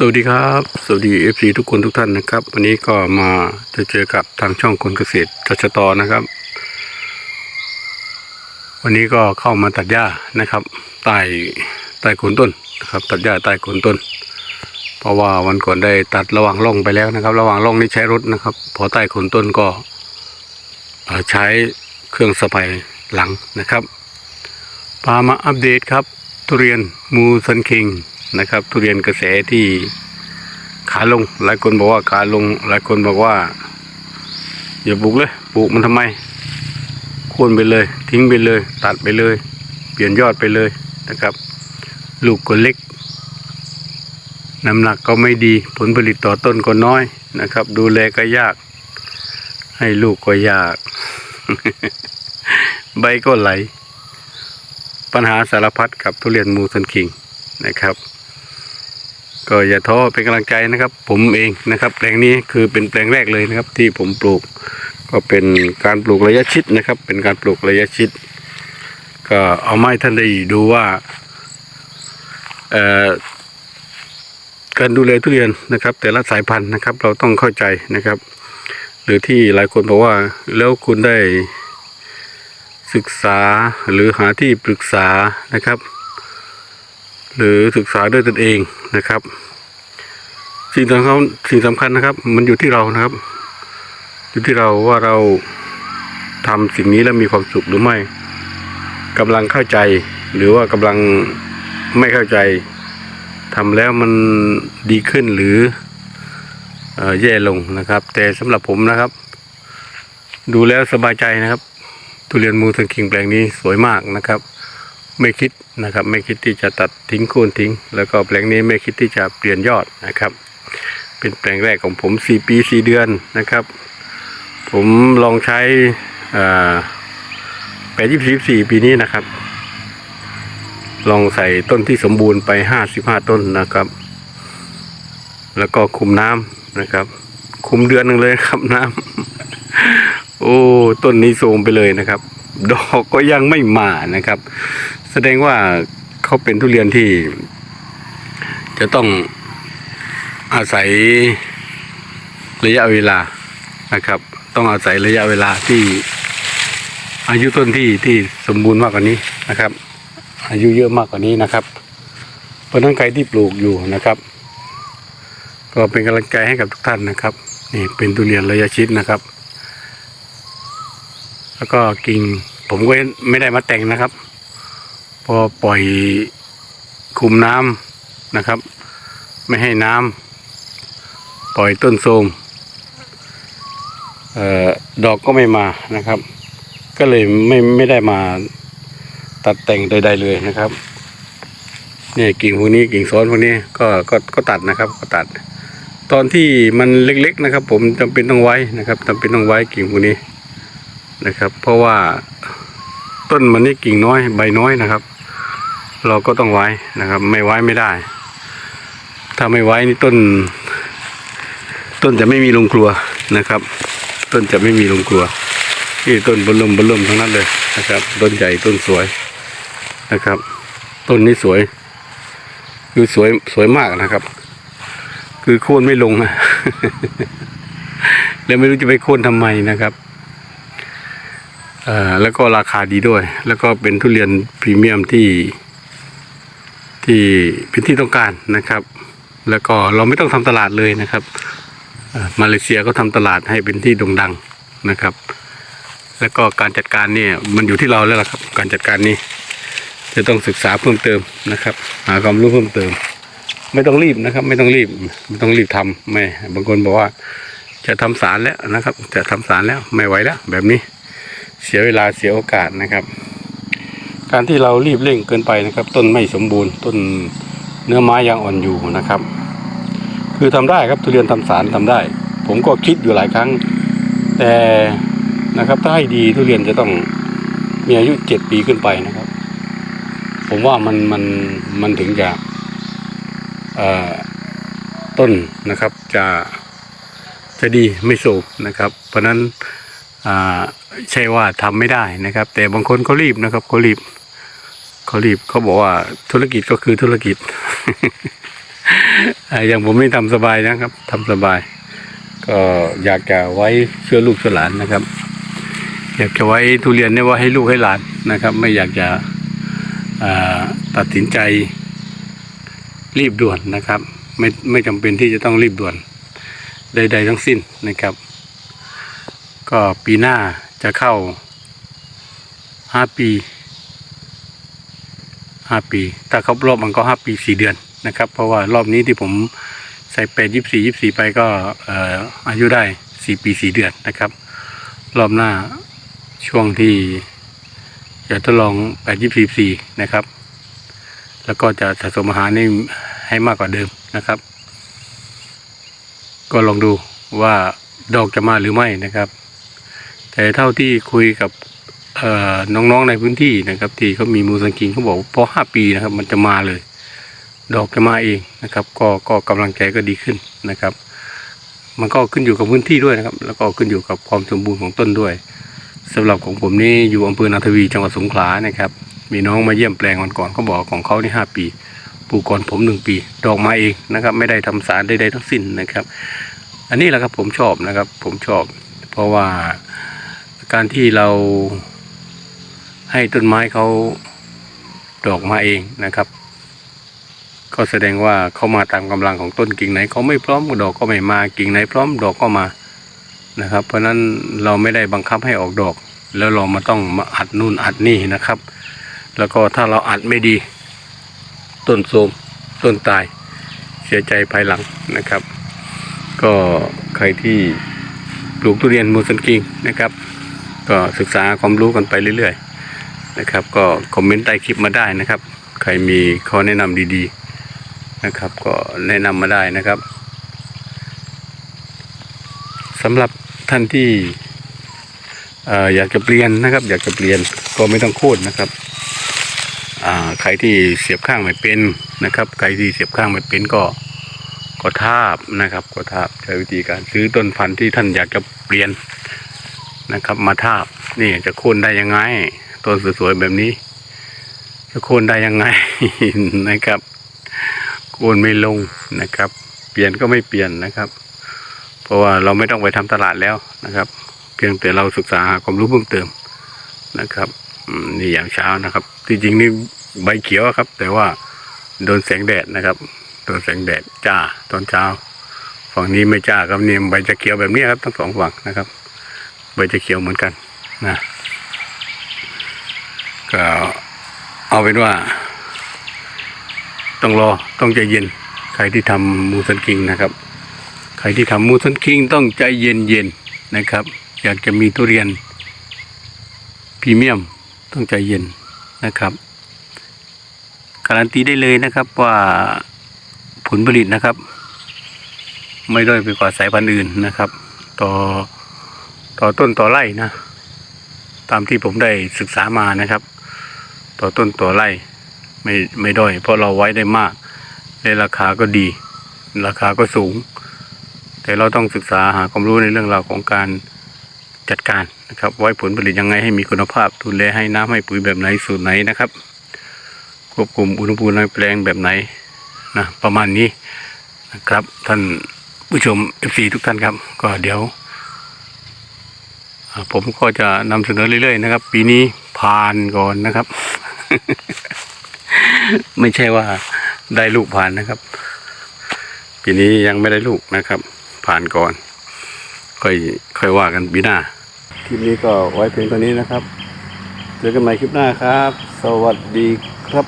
สวัสดีครับ สวัสดีเอฟซีทุกคนทุกท่านนะครับ วันนี้ก็มาจะเจอกับทางช่องคนเกษตรทชตนะครับ วันนี้ก็เข้ามาตัดหญ้านะครับใต้ใต้โคนต้นนะครับ ตัดหญ้าใต้โคนต้น เพราะว่าวันก่อนได้ตัดระหว่างร่องไปแล้วนะครับ ระหว่างร่องนี้ใช้รถนะครับ พอใต้โคนต้นก็ใช้เครื่องสะพายหลังนะครับพามาอัปเดตครับทุเรียนมูซันคิง นะครับ ทุเรียนกระแสที่ขาลง หลายคนบอกว่าขาลง หลายคนบอกว่า อย่าปลูกเลยปลูกมันทำไมโค่นไปเลย ทิ้งไปเลย ตัดไปเลย เปลี่ยนยอดไปเลยนะครับ ลูกก็เล็กน้ำหนักก็ไม่ดีผลผลิตต่อต้นก็น้อยนะครับ ดูแลก็ยาก ให้ลูกก็ยาก ใบก็ไหล ปัญหาสารพัดกับทุเรียนมูซันคิงนะครับ ก็อย่าท้อเป็นกำลังใจนะครับ ผมเองนะครับ แปลงนี้คือเป็นแปลงแรกเลยนะครับ ที่ผมปลูก ก็เป็นการปลูกระยะชิดนะครับ เป็นการปลูกระยะชิด ก็เอาไม้ท่านได้ดูว่าเอ่อการดูแลทุเรียนนะครับ แต่ละสายพันธุ์นะครับ เราต้องเข้าใจนะครับ หรือที่หลายคนบอกว่าแล้วคุณได้ศึกษาหรือหาที่ปรึกษานะครับ หรือศึกษาด้วยตนเองนะครับ สิ่งสำคัญสิ่งสำคัญนะครับ มันอยู่ที่เรานะครับ อยู่ที่เราว่าเราทำสิ่งนี้แล้วมีความสุขหรือไม่กำลังเข้าใจ หรือว่ากำลังไม่เข้าใจทำแล้วมันดีขึ้นหรือแย่ลงนะครับ แต่สำหรับผมนะครับ ดูแล้วสบายใจนะครับ ทุเรียนมูสันคิงแปลงนี้สวยมากนะครับ ไม่คิดนะครับ ไม่คิดที่จะตัดทิ้งโค่นทิ้ง แล้วก็แปลงนี้ไม่คิดที่จะเปลี่ยนยอดนะครับ เป็นแปลงแรกของผมสี่ปีสี่เดือนนะครับ ผมลองใช้แปดยี่สิบสี่ปีนี้นะครับ ลองใส่ต้นที่สมบูรณ์ไปห้าสิบห้าต้นนะครับ แล้วก็คุมน้ำนะครับ คุมเดือนหนึ่งเลยครับน้ำโอ้ต้นนี้โทมไปเลยนะครับ ดอกก็ยังไม่มานะครับ แสดงว่าเขาเป็นทุเรียนที่ จะต้องอาศัยระยะเวลานะครับ ต้องอาศัยระยะเวลาที่อายุต้นที่ที่สมบูรณ์มากกว่านี้นะครับ อายุเยอะมากกว่านี้นะครับ เพราะนั้นใครที่ปลูกอยู่นะครับ ก็เป็นกำลังใจให้กับทุกท่านนะครับนี่เป็นทุเรียนระยะชิดนะครับ แล้วก็กิ่งผมก็ไม่ได้มาแต่งนะครับ พอปล่อยคุมน้ำนะครับ ไม่ให้น้ำปล่อยต้นโทมออดอกก็ไม่มานะครับ ก็เลยไม่ไม่ได้มาตัดแต่งใด ๆเลยนะครับเนี่ยกิ่งพวกนี้กิ่งซ้อนพวกนี้ก็ก็ก็ตัดนะครับก็ตัด ตอนที่มันเล็กๆนะครับ ผมจำเป็นต้องไว้นะครับจำเป็นต้องไว้กิ่งพวกนี้นะครับ เพราะว่าต้นมันนี่กิ่งน้อยใบน้อยนะครับ เราก็ต้องไว้นะครับ ไม่ไว้ไม่ได้ ถ้าไม่ไว้นี่ต้น ต้นจะไม่มีลงครัวนะครับ ต้นจะไม่มีลงครัวนี่ต้นบนลมบนลมทั้งนั้นเลยนะครับ ต้นใหญ่ต้นสวยนะครับ ต้นนี้สวย คือสวยสวยมากนะครับ คือโค่นไม่ลงอะแล้วไม่รู้จะไปโค่นทำไมนะครับอ่อแล้วก็ราคาดีด้วย แล้วก็เป็นทุเรียนพรีเมียมที่ ที่เป็นที่ต้องการนะครับ แล้วก็เราไม่ต้องทำตลาดเลยนะครับมาเลเซียก็ทำตลาดให้เป็นที่โด่งดังนะครับ แล้วก็การจัดการเนี่ยมันอยู่ที่เราแล้วล่ะครับ การจัดการนี้จะต้องศึกษาเพิ่มเติมนะครับ หาความรู้เพิ่มเติม ไม่ต้องรีบนะครับ ไม่ต้องรีบไม่ต้องรีบทำไม่บางคนบอกว่าจะทำสารแล้วนะครับ จะทำสารแล้วไม่ไหวแล้วแบบนี้เสียเวลาเสียโอกาสนะครับ การที่เรารีบเร่งเกินไปนะครับ ต้นไม่สมบูรณ์ ต้นเนื้อไม้ยังอ่อนอยู่นะครับ คือทำได้ครับทุเรียนทำสารทำได้ ผมก็คิดอยู่หลายครั้ง แต่นะครับถ้าให้ดีทุเรียนจะต้องมีอายุเจ็ดปีขึ้นไปนะครับ ผมว่ามันมันมันถึงจะเอ่อต้นนะครับจะจะดีไม่โศกนะครับ เพราะนั้นอ่า ใช่ว่าทำไม่ได้นะครับ แต่บางคนเขารีบนะครับเขารีบเขารีบเขาบอกว่าธุรกิจก็คือธุรกิจอย่างผมไม่ทำสบายนะครับทำสบาย ก็อยากจะไว้เชื่อลูกเชื่อหลานนะครับ อยากจะไว้ทุเรียนเนี่ยว่าให้ลูกให้หลานนะครับ ไม่อยากจะตัดสินใจรีบด่วนนะครับ ไม่ไม่จำเป็นที่จะต้องรีบด่วนใด ๆ ทั้งสิ้นนะครับ ก็ปีหน้า จะเข้าห้าปีห้าปี ถ้าครบรอบมันก็ห้าปีสี่เดือนนะครับ เพราะว่ารอบนี้ที่ผมใส่แปดยี่สี่ยี่สี่ไปก็ออายุได้สี่ปีสี่เดือนนะครับ รอบหน้าช่วงที่จะทดลองแปดยี่สี่สี่นะครับ แล้วก็จะสะสมอาหารให้ให้มากกว่าเดิมนะครับ ก็ลองดูว่าดอกจะมาหรือไม่นะครับ แต่เท่าที่คุยกับน้องๆในพื้นที่นะครับ ที่เขามีมูสังคิงเขาบอกพอห้าปีนะครับ มันจะมาเลย ดอกจะมาเองนะครับ ก็ก็กำลังใจก็ดีขึ้นนะครับ มันก็ขึ้นอยู่กับพื้นที่ด้วยนะครับ แล้วก็ขึ้นอยู่กับความสมบูรณ์ของต้นด้วยสำหรับของผมนี่อยู่อำเภอนาทวีจังหวัดสงขลานะครับ มีน้องมาเยี่ยมแปลงวันก่อนเขาบอกของเขาที่ห้าปีปลูกก่อนผมหนึ่งปี ดอกมาเองนะครับ ไม่ได้ทำสารใดๆทั้งสิ้นนะครับ อันนี้แหละครับผมชอบนะครับ ผมชอบ เพราะว่า การที่เราให้ต้นไม้เขาดอกมาเองนะครับ ก็แสดงว่าเขามาตามกำลังของต้นกิ่งไหนเขาไม่พร้อมดอกก็ไม่มากิ่งไหนพร้อมดอกก็มานะครับ เพราะฉะนั้นเราไม่ได้บังคับให้ออกดอก แล้วเรามาต้องมาอัดนู่นอัดนี่นะครับ แล้วก็ถ้าเราอัดไม่ดี ต้นโทมต้นตาย เสียใจภายหลังนะครับ ก็ใครที่ปลูกทุเรียนมูสันคิงนะครับ ก็ศึกษาความรู้กันไปเรื่อยๆนะครับ ก็คอมเมนต์ใต้คลิปมาได้นะครับ ใครมีข้อแนะนำดีๆนะครับ ก็แนะนำมาได้นะครับสำหรับท่านที่เอ่อยากจะเปลี่ยนนะครับ อยากจะเปลี่ยนก็ไม่ต้องโค่นนะครับใครที่เสียบข้างไม่เป็นนะครับ ใครที่เสียบข้างไม่เป็นก็ก็ทาบนะครับ ก็ทาบใช้วิธีการซื้อต้นพันธุ์ที่ท่านอยากจะเปลี่ยน นะครับ มาทาบนี่จะค่นได้ยังไงต้นสวยๆแบบนี้ จะค่นได้ยังไงนะครับโค่นไม่ลงนะครับ เปลี่ยนก็ไม่เปลี่ยนนะครับ เพราะว่าเราไม่ต้องไปทำตลาดแล้วนะครับ เพียงแต่เราศึกษาหาความรู้เพิ่มเติมนะครับนี่อย่างเช้านะครับที่จริงนี่ใบเขียวครับ แต่ว่าโดนแสงแดดนะครับโดนแสงแดดจ้าตอนเช้า ฝั่งนี้ไม่จ้าครับนี่ใบจะเขียวแบบนี้ครับทั้งสองฝั่งนะครับ ใบจะเขียวเหมือนกันนะก็เอาเป็นว่า ต้องรอต้องใจเย็น ใครที่ทำมูสันคิงนะครับ ใครที่ทำมูสันคิงต้องใจเย็นเย็นนะครับ อยากจะมีทุเรียนพรีเมียมต้องใจเย็นนะครับ การันตีได้เลยนะครับว่าผลผลิตนะครับ ไม่ด้อยไปกว่าสายพันธุ์อื่นนะครับ ต่อ ต่อต้นต่อไร่นะ ตามที่ผมได้ศึกษามานะครับ ต่อต้นต่อไร่ไม่ไม่ด้อย เพราะเราไว้ได้มากและราคาก็ดี ราคาก็สูง แต่เราต้องศึกษาหาความรู้ในเรื่องราวของการจัดการนะครับ ไว้ผลผลิตยังไงให้มีคุณภาพดูแลให้น้ำให้ปุ๋ยแบบไหนสูตรไหนนะครับ ควบคุมอุณหภูมิในแปลงแบบไหนนะประมาณนี้นะครับท่านผู้ชม FC ทุกท่านครับ ก็เดี๋ยว ผมก็จะนำเสนอเรื่อยๆนะครับ ปีนี้ผ่านก่อนนะครับ ไม่ใช่ว่าได้ลูกผ่านนะครับ ปีนี้ยังไม่ได้ลูกนะครับ ผ่านก่อน ค่อยค่อยว่ากันปีหน้าคลิปนี้ก็ไว้เพียงเท่านี้นะครับ เจอกันใหม่คลิปหน้าครับ สวัสดีครับ